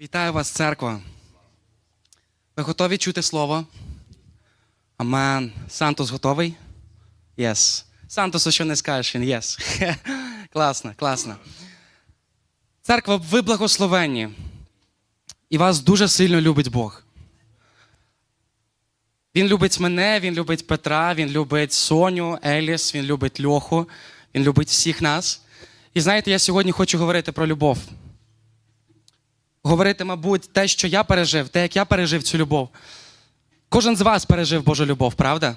Вітаю вас, церква. Ви готові чути слово? Амен. Сантос готовий? Єс. Сантосу що не скажеш, він єс. класно, класно. Церква, ви благословенні. І вас дуже сильно любить Бог. Він любить мене, він любить Петра, він любить Соню, Еліс, він любить Льоху, він любить всіх нас. І знаєте, я сьогодні хочу говорити про любов говорити, мабуть, те, що я пережив, те, як я пережив цю любов. Кожен з вас пережив Божу любов, правда?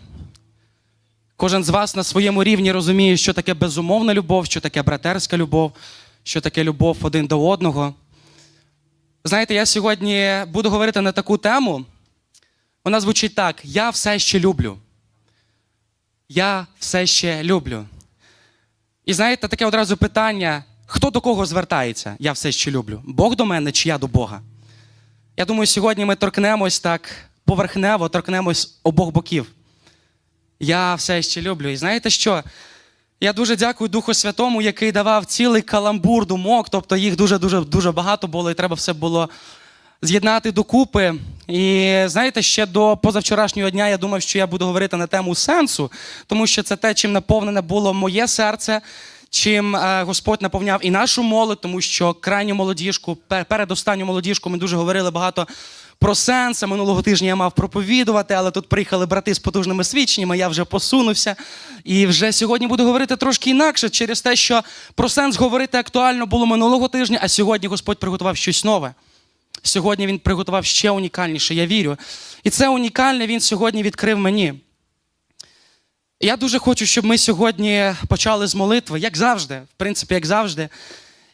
Кожен з вас на своєму рівні розуміє, що таке безумовна любов, що таке братерська любов, що таке любов один до одного. Знаєте, я сьогодні буду говорити на таку тему. Вона звучить так: Я все ще люблю. Я все ще люблю. І знаєте, таке одразу питання: хто до кого звертається? Я все ще люблю. Бог до мене чи я до Бога? Я думаю, сьогодні ми торкнемось так поверхнево, торкнемось обох боків. Я все ще люблю. І знаєте що? Я дуже дякую Духу Святому, який давав цілий каламбур думок, тобто їх дуже-дуже дуже багато було, і треба все було з'єднати докупи. І знаєте, ще до позавчорашнього дня я думав, що я буду говорити на тему сенсу, тому що це те, чим наповнене було моє серце, чим е, Господь наповняв і нашу молодь, тому що крайню молодіжку, пер- передостанню молодіжку ми дуже говорили багато. Про сенс А минулого тижня я мав проповідувати, але тут приїхали брати з потужними свідченнями. Я вже посунувся. І вже сьогодні буду говорити трошки інакше через те, що про сенс говорити актуально було минулого тижня, а сьогодні Господь приготував щось нове. Сьогодні він приготував ще унікальніше, я вірю. І це унікальне він сьогодні відкрив мені. Я дуже хочу, щоб ми сьогодні почали з молитви, як завжди, в принципі, як завжди,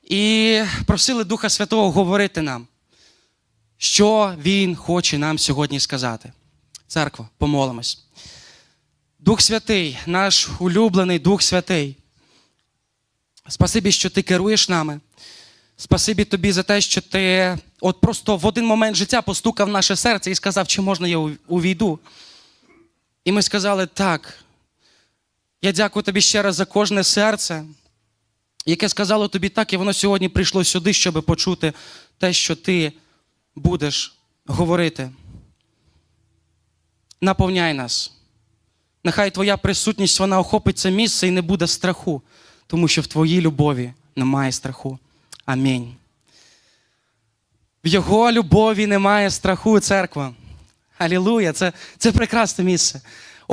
і просили Духа Святого говорити нам, що Він хоче нам сьогодні сказати. Церква, помолимось. Дух Святий, наш улюблений Дух Святий. Спасибі, що ти керуєш нами. Спасибі тобі за те, що ти от просто в один момент життя постукав в наше серце і сказав, чи можна я увійду. І ми сказали так. Я дякую тобі ще раз за кожне серце, яке сказало тобі так, і воно сьогодні прийшло сюди, щоб почути те, що ти будеш говорити. Наповняй нас. Нехай твоя присутність вона охопить це місце і не буде страху, тому що в твоїй любові немає страху. Амінь. В його любові немає страху, церква. Алілуя! Це, це прекрасне місце.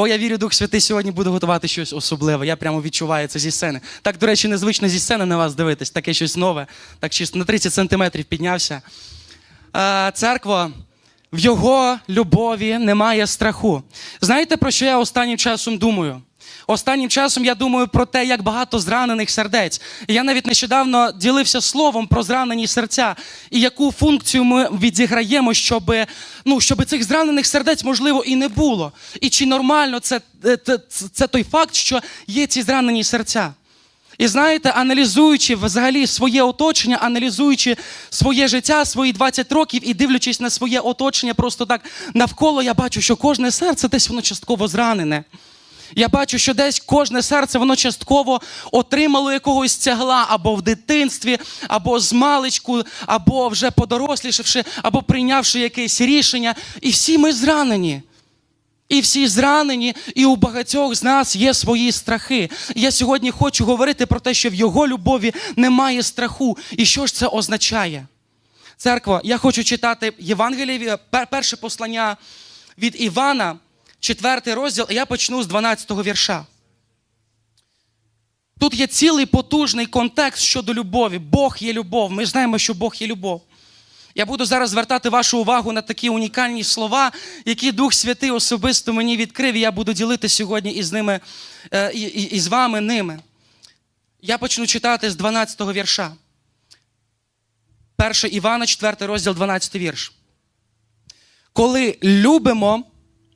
О, я вірю, Дух Святий сьогодні буде готувати щось особливе. Я прямо відчуваю це зі сцени. Так, до речі, незвично зі сцени на вас дивитись, таке щось нове. Так чисто на 30 сантиметрів піднявся. Е, церква, в його любові немає страху. Знаєте, про що я останнім часом думаю? Останнім часом я думаю про те, як багато зранених сердець. І я навіть нещодавно ділився словом про зранені серця і яку функцію ми відіграємо, щоб, ну, щоб цих зранених сердець, можливо, і не було. І чи нормально це, це, це, той факт, що є ці зранені серця. І знаєте, аналізуючи взагалі своє оточення, аналізуючи своє життя, свої 20 років і дивлячись на своє оточення, просто так навколо я бачу, що кожне серце десь воно частково зранене. Я бачу, що десь кожне серце воно частково отримало якогось тягла або в дитинстві, або з маличку, або вже подорослішавши, або прийнявши якесь рішення. І всі ми зранені. І всі зранені, і у багатьох з нас є свої страхи. Я сьогодні хочу говорити про те, що в його любові немає страху. І що ж це означає? Церква, я хочу читати Євангеліє, перше послання від Івана, четвертий розділ, і я почну з 12-го вірша. Тут є цілий потужний контекст щодо любові. Бог є любов. Ми знаємо, що Бог є любов. Я буду зараз звертати вашу увагу на такі унікальні слова, які Дух Святий особисто мені відкрив, і я буду ділитися сьогодні із ними, е, і, і, і з вами ними. Я почну читати з 12-го вірша. 1 Івана, 4 розділ, 12 вірш. Коли любимо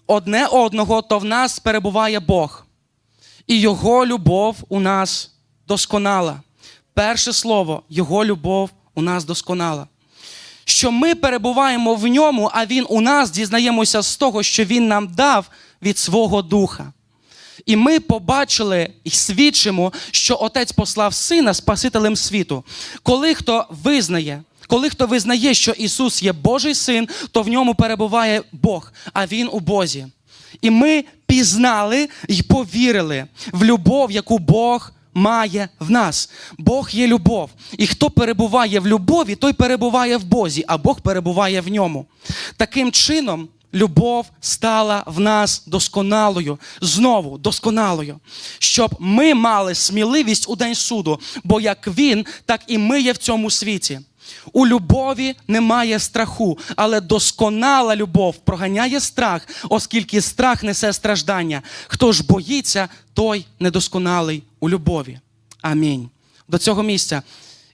одне одного, то в нас перебуває Бог, і Його любов у нас досконала. Перше слово, Його любов у нас досконала що ми перебуваємо в ньому, а він у нас дізнаємося з того, що він нам дав від свого духа. І ми побачили і свідчимо, що Отець послав Сина Спасителем світу. Коли хто визнає, Коли хто визнає, що Ісус є Божий син, то в ньому перебуває Бог, а Він у Бозі. І ми пізнали і повірили в любов, яку Бог має в нас. Бог є любов. І хто перебуває в любові, той перебуває в Бозі, а Бог перебуває в ньому. Таким чином, любов стала в нас досконалою, знову досконалою, щоб ми мали сміливість у день суду, бо як він, так і ми є в цьому світі. У любові немає страху, але досконала любов проганяє страх, оскільки страх несе страждання. Хто ж боїться, той недосконалий у любові. Амінь. До цього місця.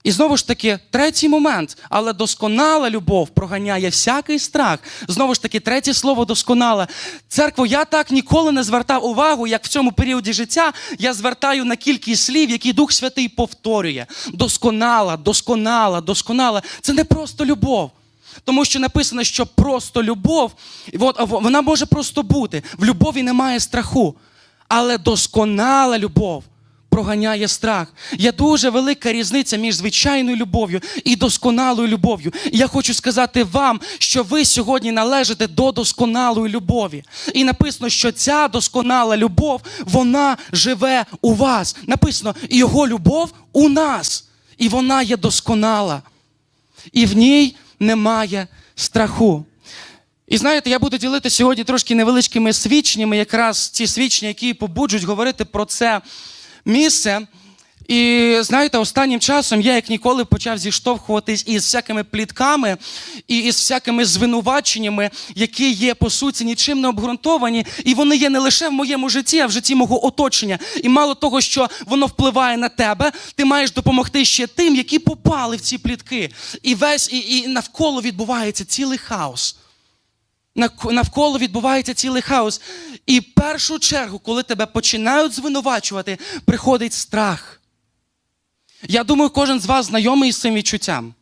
І знову ж таки, третій момент, але досконала любов проганяє всякий страх. Знову ж таки, третє слово досконала. Церкво, я так ніколи не звертав увагу, як в цьому періоді життя я звертаю на кількість слів, які Дух Святий повторює. Досконала, досконала, досконала. Це не просто любов. Тому що написано, що просто любов, от, вона може просто бути. В любові немає страху. Але досконала любов проганяє страх. Є дуже велика різниця між звичайною любов'ю і досконалою любов'ю. І я хочу сказати вам, що ви сьогодні належите до досконалої любові. І написано, що ця досконала любов, вона живе у вас. Написано, його любов у нас. І вона є досконала. І в ній немає страху. І знаєте, я буду ділити сьогодні трошки невеличкими свідченнями, якраз ці свідчення, які побуджують говорити про це місце. І знаєте, останнім часом я як ніколи почав зіштовхуватись із всякими плітками і із всякими звинуваченнями, які є по суті нічим не обґрунтовані, і вони є не лише в моєму житті, а в житті мого оточення. І мало того, що воно впливає на тебе, ти маєш допомогти ще тим, які попали в ці плітки. І весь і, і навколо відбувається цілий хаос. Навколо відбувається цілий хаос. І в першу чергу, коли тебе починають звинувачувати, приходить страх. Я думаю, кожен з вас знайомий з цим відчуттям.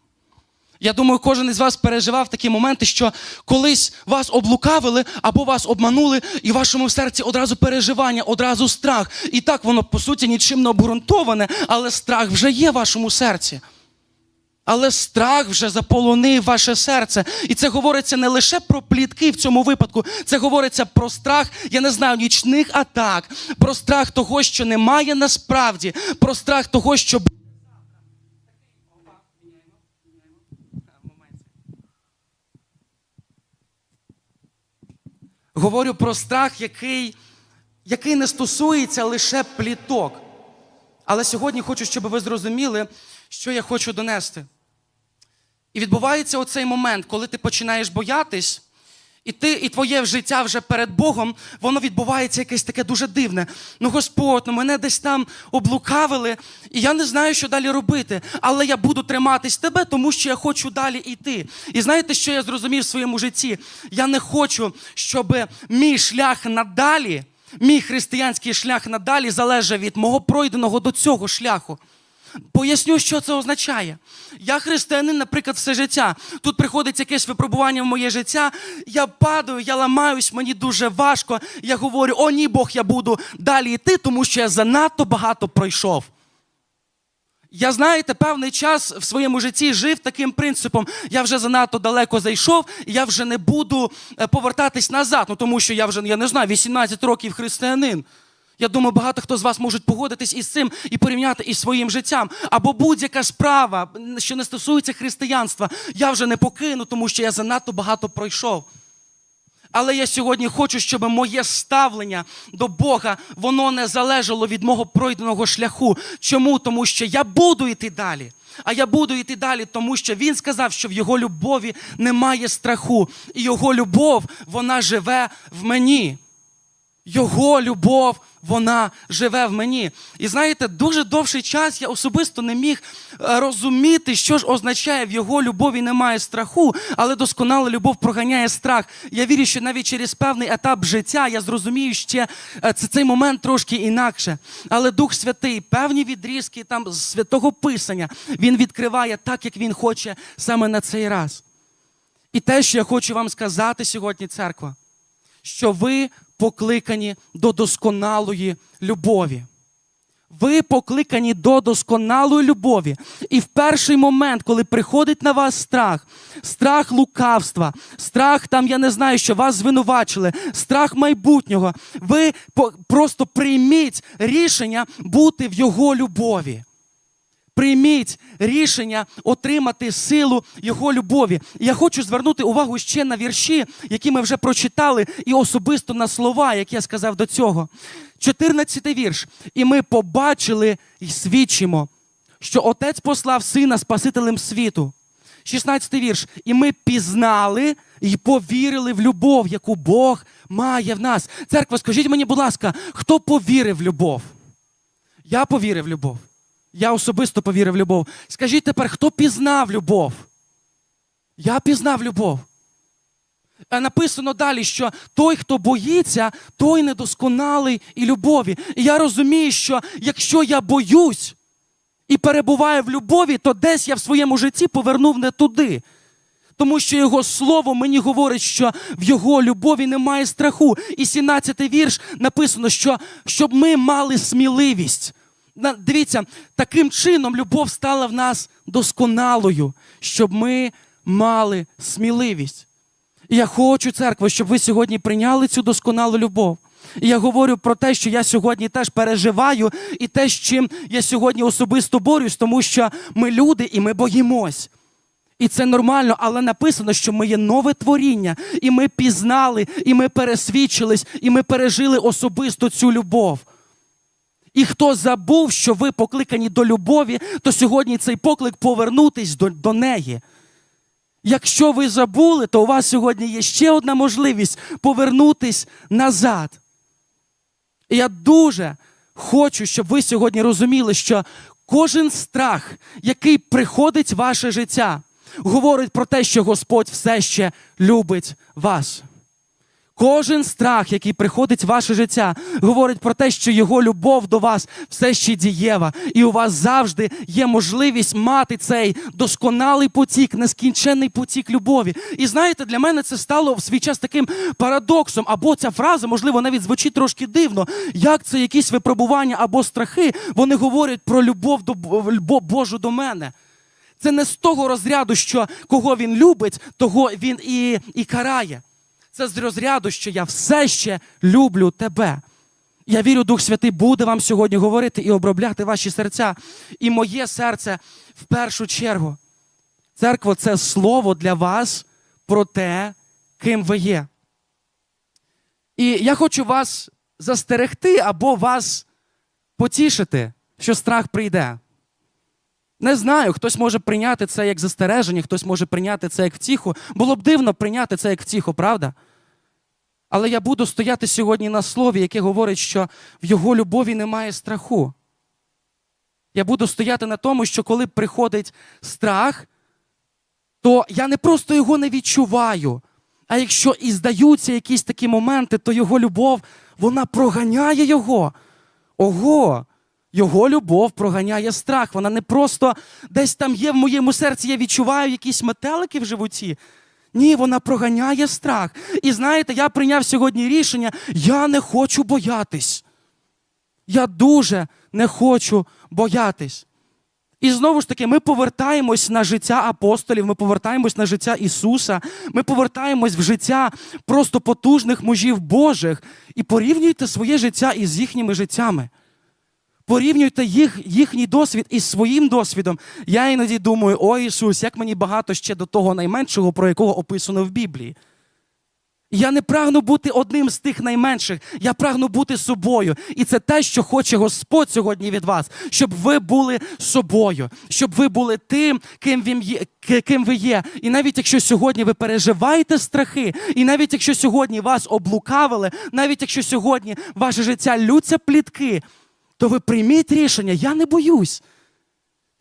Я думаю, кожен із вас переживав такі моменти, що колись вас облукавили або вас обманули, і в вашому серці одразу переживання, одразу страх. І так воно, по суті, нічим не обґрунтоване, але страх вже є в вашому серці. Але страх вже заполонив ваше серце. І це говориться не лише про плітки в цьому випадку, це говориться про страх, я не знаю, нічних атак, про страх того, що немає насправді, про страх того, що. Говорю про страх, який, який не стосується лише пліток. Але сьогодні хочу, щоб ви зрозуміли, що я хочу донести. І відбувається оцей момент, коли ти починаєш боятись, і ти, і твоє життя вже перед Богом, воно відбувається якесь таке дуже дивне. Ну, Господь, ну мене десь там облукавили, і я не знаю, що далі робити. Але я буду триматись тебе, тому що я хочу далі йти. І знаєте, що я зрозумів в своєму житті? Я не хочу, щоб мій шлях надалі, мій християнський шлях надалі залежав від мого пройденого до цього шляху. Поясню, що це означає. Я християнин, наприклад, все життя. Тут приходить якесь випробування в моє життя. Я падаю, я ламаюсь, мені дуже важко. Я говорю: о, ні, Бог, я буду далі йти, тому що я занадто багато пройшов. Я, знаєте, певний час в своєму житті жив таким принципом: я вже занадто далеко зайшов, і я вже не буду е, повертатись назад. Ну тому що я вже я не знаю, 18 років християнин. Я думаю, багато хто з вас можуть погодитись із цим і порівняти із своїм життям. Або будь-яка справа, що не стосується християнства, я вже не покину, тому що я занадто багато пройшов. Але я сьогодні хочу, щоб моє ставлення до Бога воно не залежало від мого пройденого шляху. Чому? Тому що я буду йти далі. А я буду йти далі, тому що він сказав, що в його любові немає страху, і його любов вона живе в мені. Його любов, вона живе в мені. І знаєте, дуже довший час я особисто не міг е, розуміти, що ж означає в його любові немає страху, але досконала любов проганяє страх. Я вірю, що навіть через певний етап життя я зрозумію ще е, цей момент трошки інакше. Але Дух Святий, певні відрізки там з святого Писання, він відкриває так, як він хоче саме на цей раз. І те, що я хочу вам сказати сьогодні, церква, що ви покликані до досконалої любові. Ви покликані до досконалої любові. І в перший момент, коли приходить на вас страх, страх лукавства, страх там, я не знаю, що вас звинувачили, страх майбутнього, ви просто прийміть рішення бути в його любові. Прийміть рішення отримати силу Його любові. І я хочу звернути увагу ще на вірші, які ми вже прочитали, і особисто на слова, які я сказав до цього. 14 вірш. І ми побачили і свідчимо, що Отець послав Сина Спасителем світу. 16 вірш. І ми пізнали і повірили в любов, яку Бог має в нас. Церква, скажіть мені, будь ласка, хто повірив в любов? Я повірив в любов. Я особисто повірив в любов. Скажіть тепер, хто пізнав любов? Я пізнав любов. Написано далі, що той, хто боїться, той недосконалий і любові. І я розумію, що якщо я боюсь і перебуваю в любові, то десь я в своєму житті повернув не туди. Тому що його слово мені говорить, що в його любові немає страху. І 17-й вірш написано, що щоб ми мали сміливість. Дивіться, таким чином любов стала в нас досконалою, щоб ми мали сміливість. І я хочу, церква, щоб ви сьогодні прийняли цю досконалу любов. І я говорю про те, що я сьогодні теж переживаю, і те, з чим я сьогодні особисто борюсь, тому що ми люди і ми боїмось. І це нормально, але написано, що ми є нове творіння, і ми пізнали, і ми пересвідчились, і ми пережили особисто цю любов. І хто забув, що ви покликані до любові, то сьогодні цей поклик повернутись до, до неї. Якщо ви забули, то у вас сьогодні є ще одна можливість повернутись назад. І я дуже хочу, щоб ви сьогодні розуміли, що кожен страх, який приходить в ваше життя, говорить про те, що Господь все ще любить вас. Кожен страх, який приходить в ваше життя, говорить про те, що його любов до вас все ще дієва, і у вас завжди є можливість мати цей досконалий потік, нескінченний потік любові. І знаєте, для мене це стало в свій час таким парадоксом. Або ця фраза, можливо, навіть звучить трошки дивно. Як це якісь випробування або страхи, вони говорять про любов до любов Божу до мене. Це не з того розряду, що кого він любить, того він і, і карає. Це з розряду, що я все ще люблю тебе. Я вірю, Дух Святий буде вам сьогодні говорити і обробляти ваші серця. І моє серце в першу чергу. Церква це слово для вас про те, ким ви є. І я хочу вас застерегти або вас потішити, що страх прийде. Не знаю, хтось може прийняти це як застереження, хтось може прийняти це як втіху. Було б дивно прийняти це як втіху, правда? Але я буду стояти сьогодні на слові, яке говорить, що в його любові немає страху. Я буду стояти на тому, що коли приходить страх, то я не просто його не відчуваю. А якщо і здаються якісь такі моменти, то його любов, вона проганяє його. Ого! Його любов проганяє страх. Вона не просто десь там є в моєму серці, я відчуваю якісь метелики в животі. Ні, вона проганяє страх. І знаєте, я прийняв сьогодні рішення: я не хочу боятись. Я дуже не хочу боятись. І знову ж таки, ми повертаємось на життя апостолів, ми повертаємось на життя Ісуса, ми повертаємось в життя просто потужних мужів Божих і порівнюйте своє життя із їхніми життями. Порівнюйте їх, їхній досвід із своїм досвідом. Я іноді думаю, о Ісус, як мені багато ще до того найменшого, про якого описано в Біблії. Я не прагну бути одним з тих найменших, я прагну бути собою. І це те, що хоче Господь сьогодні від вас, щоб ви були собою, щоб ви були тим, ким ви є. Ким ви є. І навіть якщо сьогодні ви переживаєте страхи, і навіть якщо сьогодні вас облукавили, навіть якщо сьогодні ваше життя лються плітки, то ви прийміть рішення, я не боюсь.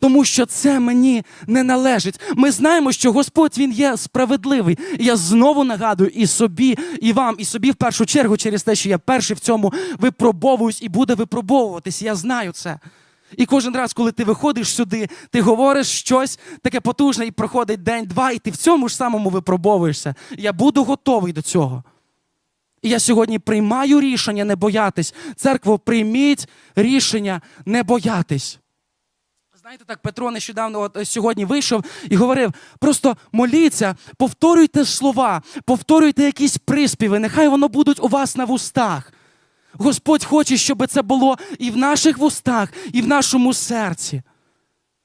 Тому що це мені не належить. Ми знаємо, що Господь Він є справедливий. Я знову нагадую і собі, і вам, і собі в першу чергу через те, що я перший в цьому випробовуюсь і буде випробовуватись. Я знаю це. І кожен раз, коли ти виходиш сюди, ти говориш щось таке потужне, і проходить день-два, і ти в цьому ж самому випробовуєшся. Я буду готовий до цього. І я сьогодні приймаю рішення не боятись. Церкво, прийміть рішення не боятись. Знаєте, так Петро нещодавно от, е, сьогодні вийшов і говорив: просто моліться, повторюйте слова, повторюйте якісь приспіви, нехай воно будуть у вас на вустах. Господь хоче, щоб це було і в наших вустах, і в нашому серці.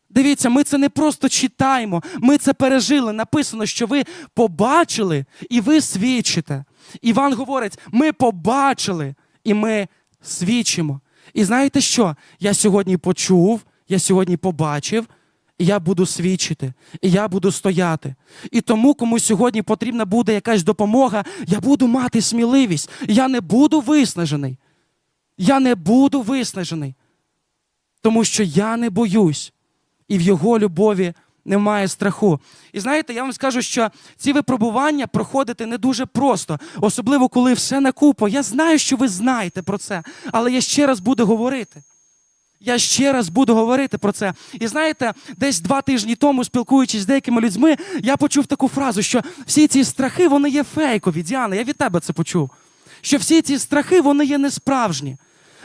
Дивіться, ми це не просто читаємо, ми це пережили. Написано, що ви побачили і ви свідчите. Іван говорить: ми побачили і ми свідчимо. І знаєте що? Я сьогодні почув, я сьогодні побачив, і я буду свідчити, і я буду стояти. І тому, кому сьогодні потрібна буде якась допомога, я буду мати сміливість. Я не буду виснажений. Я не буду виснажений, тому що я не боюсь і в його любові немає страху. І знаєте, я вам скажу, що ці випробування проходити не дуже просто, особливо коли все на купу. Я знаю, що ви знаєте про це, але я ще раз буду говорити. Я ще раз буду говорити про це. І знаєте, десь два тижні тому, спілкуючись з деякими людьми, я почув таку фразу, що всі ці страхи вони є фейкові. Діана, я від тебе це почув. Що всі ці страхи вони є несправжні.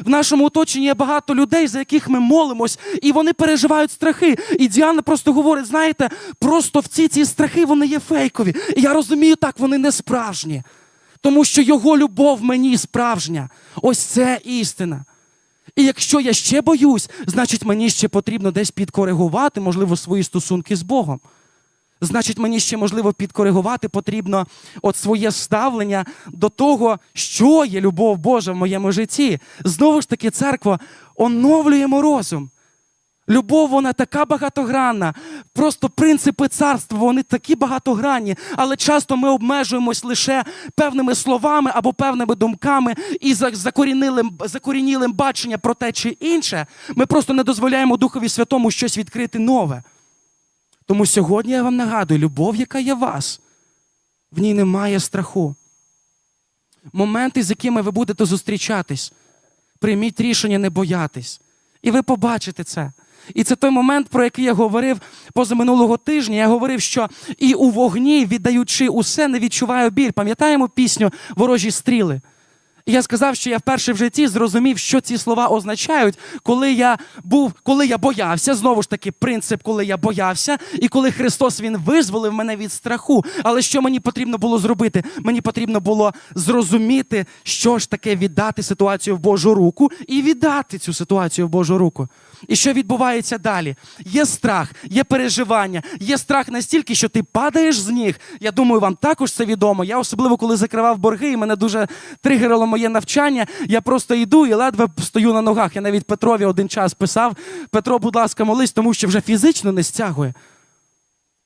В нашому оточенні є багато людей, за яких ми молимось, і вони переживають страхи. І Діана просто говорить: знаєте, просто в ці ці страхи вони є фейкові. І я розумію, так вони не справжні. Тому що його любов мені справжня. Ось це істина. І якщо я ще боюсь, значить мені ще потрібно десь підкоригувати, можливо, свої стосунки з Богом. Значить, мені ще можливо підкоригувати потрібно от своє ставлення до того, що є любов Божа в моєму житті. Знову ж таки, церква, оновлюємо розум. Любов, вона така багатогранна. Просто принципи царства, вони такі багатогранні, але часто ми обмежуємось лише певними словами або певними думками і за- закорінілим, закорінілим бачення про те чи інше. Ми просто не дозволяємо Духові Святому щось відкрити нове. Тому сьогодні я вам нагадую, любов, яка є в вас, в ній немає страху. Моменти, з якими ви будете зустрічатись, прийміть рішення не боятись. І ви побачите це. І це той момент, про який я говорив позаминулого тижня. Я говорив, що і у вогні, віддаючи усе, не відчуваю біль. Пам'ятаємо пісню Ворожі стріли? І я сказав, що я вперше в житті зрозумів, що ці слова означають, коли я був, коли я боявся. Знову ж таки, принцип, коли я боявся, і коли Христос Він визволив мене від страху. Але що мені потрібно було зробити? Мені потрібно було зрозуміти, що ж таке віддати ситуацію в Божу руку і віддати цю ситуацію в Божу руку. І що відбувається далі? Є страх, є переживання, є страх настільки, що ти падаєш з ніг. Я думаю, вам також це відомо. Я особливо коли закривав борги, і мене дуже тригерило моє навчання. Я просто йду і ледве стою на ногах. Я навіть Петрові один час писав: Петро, будь ласка, молись, тому що вже фізично не стягує.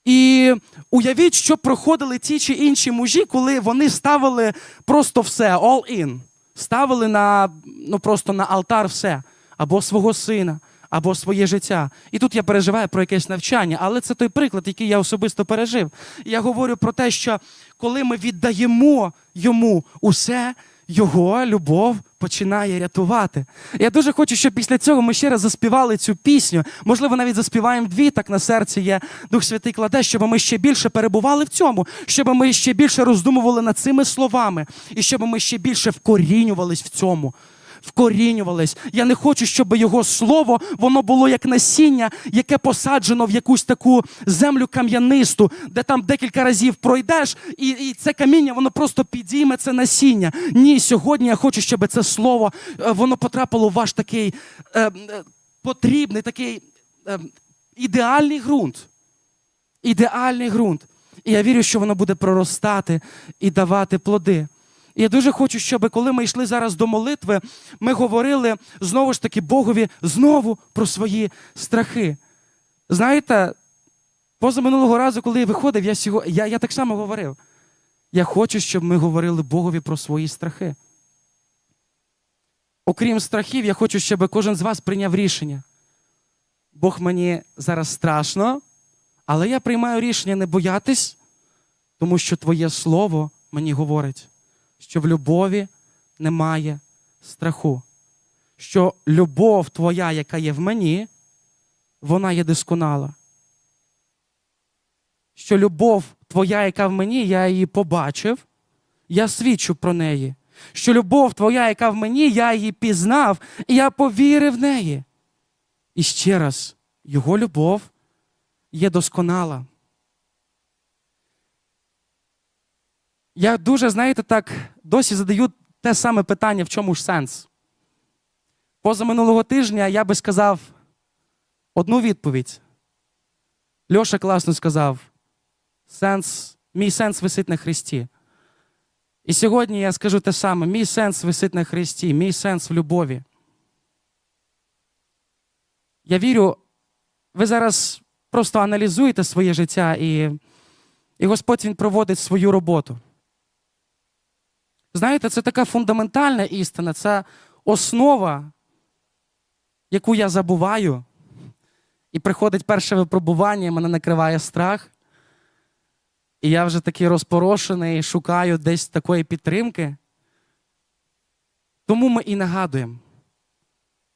І уявіть, що проходили ті чи інші мужі, коли вони ставили просто все, all in. Ставили на, ну, просто на алтар все. Або свого сина, або своє життя. І тут я переживаю про якесь навчання, але це той приклад, який я особисто пережив. Я говорю про те, що коли ми віддаємо йому усе, його любов починає рятувати. Я дуже хочу, щоб після цього ми ще раз заспівали цю пісню. Можливо, навіть заспіваємо дві, так на серці є Дух Святий кладе, щоб ми ще більше перебували в цьому, щоб ми ще більше роздумували над цими словами, і щоб ми ще більше вкорінювались в цьому. Вкорінювались. Я не хочу, щоб його слово воно було як насіння, яке посаджено в якусь таку землю кам'янисту, де там декілька разів пройдеш, і, і це каміння воно просто підійме це насіння. Ні, сьогодні я хочу, щоб це слово е, воно потрапило в ваш такий е, е, потрібний, такий е, ідеальний ґрунт. Ідеальний ґрунт. І я вірю, що воно буде проростати і давати плоди. Я дуже хочу, щоб коли ми йшли зараз до молитви, ми говорили знову ж таки Богові знову про свої страхи. Знаєте, поза минулого разу, коли я виходив, я, сього... я, я так само говорив. Я хочу, щоб ми говорили Богові про свої страхи. Окрім страхів, я хочу, щоб кожен з вас прийняв рішення. Бог мені зараз страшно, але я приймаю рішення не боятись, тому що Твоє Слово мені говорить, що в любові немає страху. Що любов Твоя, яка є в мені, вона є досконала. Що любов Твоя, яка в мені, я її побачив, я свідчу про неї. Що любов твоя, яка в мені, я її пізнав, і я повірив в неї. І ще раз, його любов є досконала. Я дуже, знаєте, так досі задаю те саме питання, в чому ж сенс. Поза минулого тижня я би сказав одну відповідь. Льоша класно сказав: сенс, мій сенс висить на Христі. І сьогодні я скажу те саме: мій сенс висить на Христі, мій сенс в любові. Я вірю, ви зараз просто аналізуєте своє життя, і, і Господь Він проводить свою роботу. Знаєте, це така фундаментальна істина, це основа, яку я забуваю. І приходить перше випробування, мене накриває страх. І я вже такий розпорошений, шукаю десь такої підтримки. Тому ми і нагадуємо.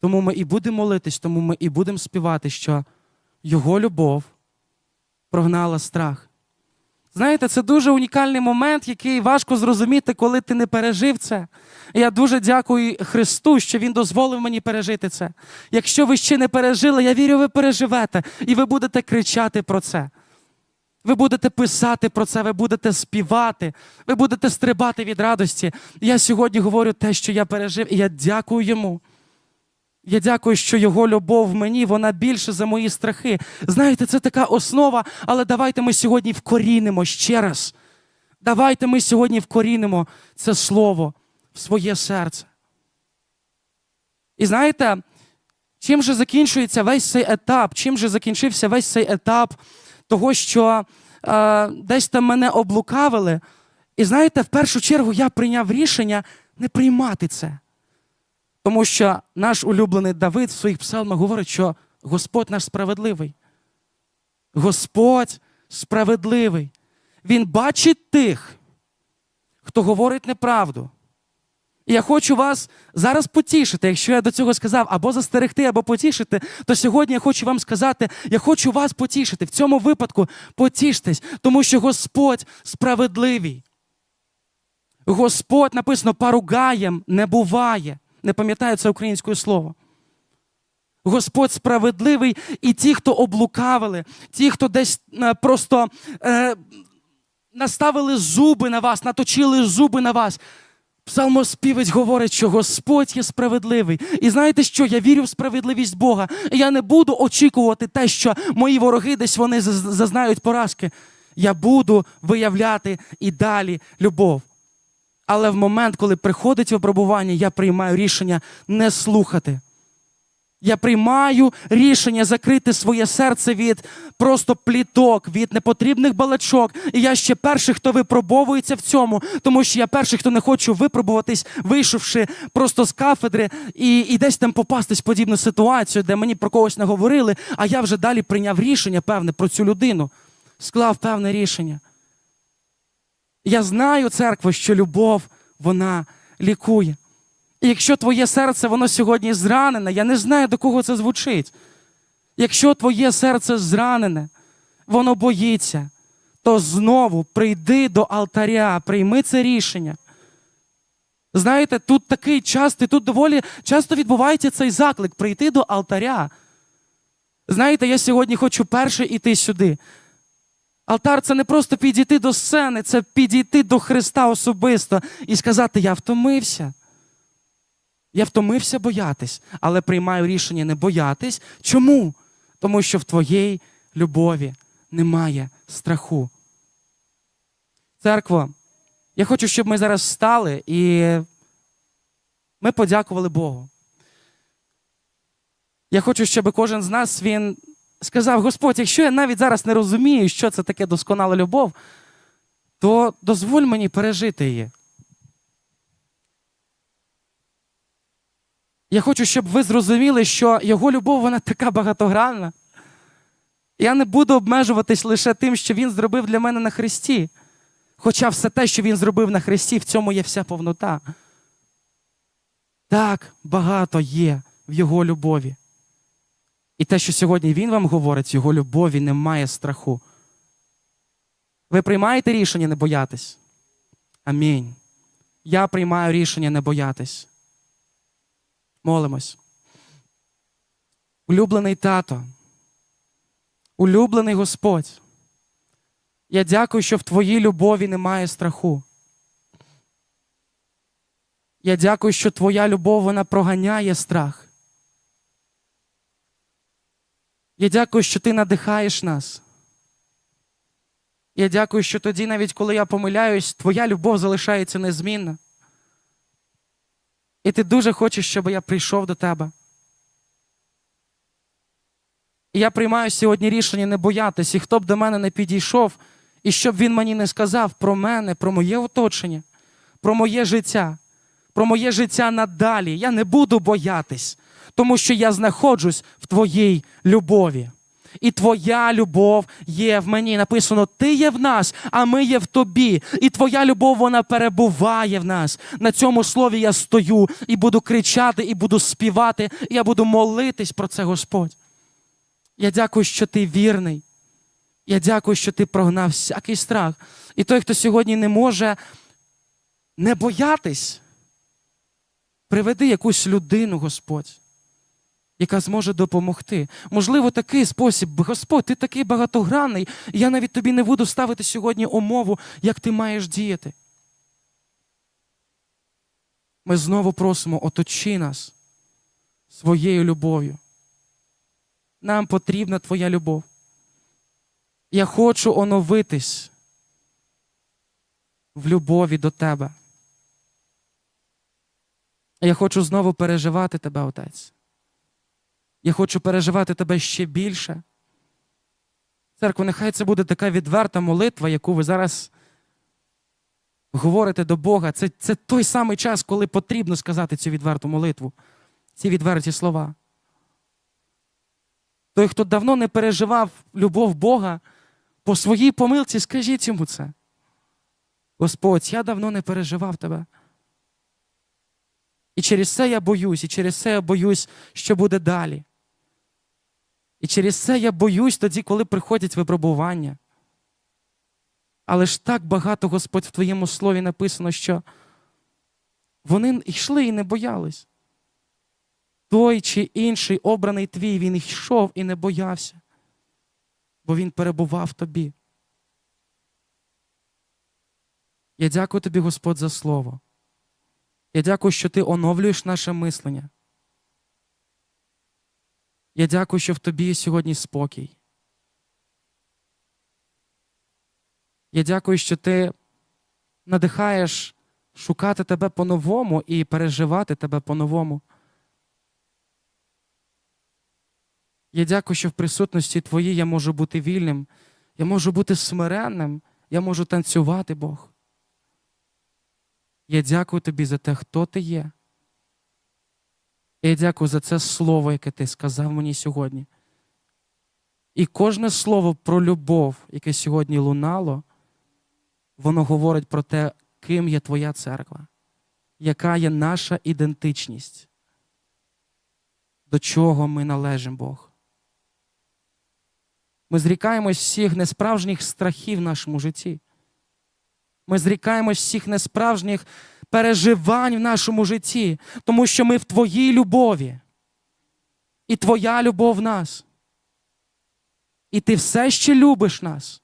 Тому ми і будемо молитись, тому ми і будемо співати, що Його любов прогнала страх. Знаєте, це дуже унікальний момент, який важко зрозуміти, коли ти не пережив це. Я дуже дякую Христу, що Він дозволив мені пережити це. Якщо ви ще не пережили, я вірю, ви переживете, і ви будете кричати про це. Ви будете писати про це, ви будете співати, ви будете стрибати від радості. Я сьогодні говорю те, що я пережив, і я дякую йому. Я дякую, що його любов мені, вона більше за мої страхи. Знаєте, це така основа, але давайте ми сьогодні вкорінимо ще раз. Давайте ми сьогодні вкорінимо це слово в своє серце. І знаєте, чим же закінчується весь цей етап? Чим же закінчився весь цей етап того, що е, десь там мене облукавили? І знаєте, в першу чергу я прийняв рішення не приймати це. Тому що наш улюблений Давид в своїх псалмах говорить, що Господь наш справедливий. Господь справедливий. Він бачить тих, хто говорить неправду. І я хочу вас зараз потішити. Якщо я до цього сказав або застерегти, або потішити, то сьогодні я хочу вам сказати: я хочу вас потішити. В цьому випадку потіштесь, тому що Господь справедливий. Господь написано поругаєм не буває. Не пам'ятаю це українською слово. Господь справедливий, і ті, хто облукавили, ті, хто десь е, просто е, наставили зуби на вас, наточили зуби на вас. Псалмоспівець говорить, що Господь є справедливий. І знаєте що? Я вірю в справедливість Бога. Я не буду очікувати те, що мої вороги десь вони зазнають поразки. Я буду виявляти і далі любов. Але в момент, коли приходить випробування, я приймаю рішення не слухати. Я приймаю рішення закрити своє серце від просто пліток, від непотрібних балачок. І я ще перший, хто випробовується в цьому, тому що я перший, хто не хочу випробуватись, вийшовши просто з кафедри і, і десь там попастись в подібну ситуацію, де мені про когось не говорили, а я вже далі прийняв рішення певне про цю людину, склав певне рішення. Я знаю, церкво, що любов, вона лікує. І якщо твоє серце, воно сьогодні зранене, я не знаю, до кого це звучить. Якщо твоє серце зранене, воно боїться, то знову прийди до алтаря, прийми це рішення. Знаєте, тут такий частий, тут доволі часто відбувається цей заклик прийти до алтаря. Знаєте, я сьогодні хочу перше іти сюди. Алтар це не просто підійти до сцени, це підійти до Христа особисто і сказати: Я втомився. Я втомився боятись, але приймаю рішення не боятись. Чому? Тому що в твоїй любові немає страху. Церкво, я хочу, щоб ми зараз встали і ми подякували Богу. Я хочу, щоб кожен з нас він сказав: Господь, якщо я навіть зараз не розумію, що це таке досконала любов, то дозволь мені пережити її. Я хочу, щоб ви зрозуміли, що його любов вона така багатогранна. Я не буду обмежуватись лише тим, що він зробив для мене на Христі. Хоча все те, що він зробив на Христі, в цьому є вся повнота. Так багато є в його любові. І те, що сьогодні він вам говорить, його любові немає страху. Ви приймаєте рішення не боятись? Амінь. я приймаю рішення не боятись. Молимось. Улюблений тато, улюблений Господь. Я дякую, що в Твоїй любові немає страху. Я дякую, що Твоя любов вона проганяє страх. Я дякую, що Ти надихаєш нас. Я дякую, що тоді, навіть коли я помиляюсь, Твоя любов залишається незмінна. І ти дуже хочеш, щоб я прийшов до тебе. І я приймаю сьогодні рішення не боятись, і хто б до мене не підійшов, і щоб він мені не сказав про мене, про моє оточення, про моє життя, про моє життя надалі. Я не буду боятись, тому що я знаходжусь в твоїй любові. І твоя любов є в мені. Написано, ти є в нас, а ми є в тобі. І твоя любов, вона перебуває в нас. На цьому слові я стою і буду кричати, і буду співати, і я буду молитись про це, Господь. Я дякую, що ти вірний. Я дякую, що ти прогнав всякий страх. І той, хто сьогодні не може не боятись, приведи якусь людину, Господь, яка зможе допомогти. Можливо, такий спосіб, Господь, ти такий багатогранний, і я навіть тобі не буду ставити сьогодні умову, як ти маєш діяти. Ми знову просимо, оточи нас своєю любов'ю. Нам потрібна твоя любов. Я хочу оновитись в любові до тебе. Я хочу знову переживати тебе, Отець. Я хочу переживати тебе ще більше. Церква, нехай це буде така відверта молитва, яку ви зараз говорите до Бога. Це, це той самий час, коли потрібно сказати цю відверту молитву, ці відверті слова. Той, хто давно не переживав любов Бога, по своїй помилці, скажіть йому це. Господь, я давно не переживав тебе. І через це я боюсь, і через це я боюсь, що буде далі. І через це я боюсь тоді, коли приходять випробування. Але ж так багато, Господь, в Твоєму слові написано, що вони йшли і не боялись. Той чи інший обраний твій, він йшов і не боявся, бо він перебував тобі. Я дякую тобі, Господь, за слово. Я дякую, що ти оновлюєш наше мислення. Я дякую, що в тобі сьогодні спокій. Я дякую, що ти надихаєш шукати тебе по-новому і переживати тебе по-новому. Я дякую, що в присутності Твоїй я можу бути вільним, я можу бути смиренним, я можу танцювати, Бог. Я дякую тобі за те, хто ти є. Я дякую за це слово, яке ти сказав мені сьогодні. І кожне слово про любов, яке сьогодні лунало, воно говорить про те, ким є твоя церква, яка є наша ідентичність, до чого ми належимо Бог. Ми зрікаємось всіх несправжніх страхів в нашому житті. Ми зрікаємось всіх несправжніх переживань в нашому житті, тому що ми в Твоїй любові. І Твоя любов в нас. І ти все ще любиш нас.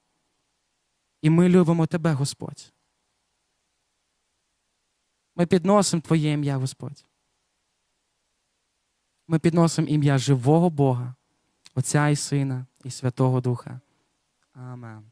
І ми любимо Тебе, Господь. Ми підносимо Твоє ім'я, Господь. Ми підносимо ім'я живого Бога, Отця і Сина і Святого Духа. Амен.